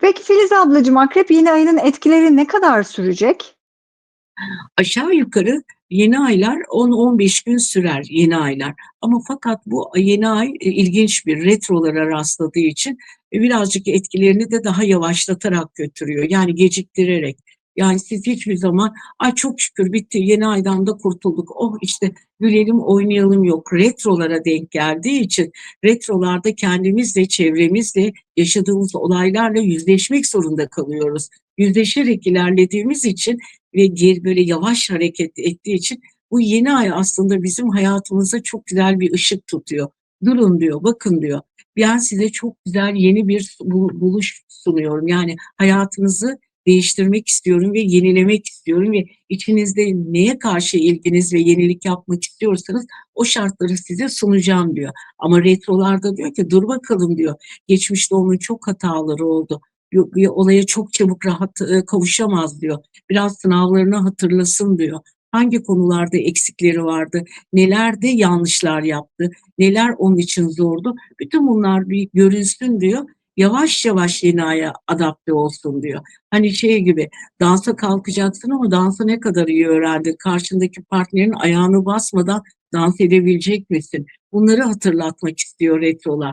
Peki Filiz ablacığım, akrep yeni ayının etkileri ne kadar sürecek? Aşağı yukarı yeni aylar 10-15 gün sürer yeni aylar ama fakat bu yeni ay, eee, ilginç bir retrolara rastladığı için, eee, birazcık etkilerini de daha yavaşlatarak götürüyor. Yani geciktirerek. Yani siz hiçbir zaman, "Ay, çok şükür bitti, yeni aydan da kurtulduk, oh, işte gülelim, oynayalım." yok. Retrolara denk geldiği için retrolarda kendimizle, çevremizle, yaşadığımız olaylarla yüzleşmek zorunda kalıyoruz. Yüzleşerek ilerlediğimiz için ve ger böyle yavaş hareket ettiği için bu yeni ay aslında bizim hayatımıza çok güzel bir ışık tutuyor. "Durun." diyor, "Bakın." diyor. "Ben size çok güzel yeni bir buluş sunuyorum. Yani hayatınızı değiştirmek istiyorum ve yenilemek istiyorum ve içinizde neye karşı ilginiz ve yenilik yapmak istiyorsanız o şartları size sunacağım." diyor. Ama retrolarda diyor ki, "Dur bakalım." diyor. "Geçmişte onun çok hataları oldu. Bir olaya çok çabuk rahat, eee, kavuşamaz." diyor. "Biraz sınavlarını hatırlasın." diyor. "Hangi konularda eksikleri vardı? Nelerde yanlışlar yaptı? Neler onun için zordu? Bütün bunlar bir görülsün." diyor. "Yavaş yavaş yeni aya adapte olsun." diyor. Hani şey gibi, dansa kalkacaksın ama dansı ne kadar iyi öğrendin? Karşındaki partnerin ayağını basmadan dans edebilecek misin? Bunları hatırlatmak istiyor retrolar.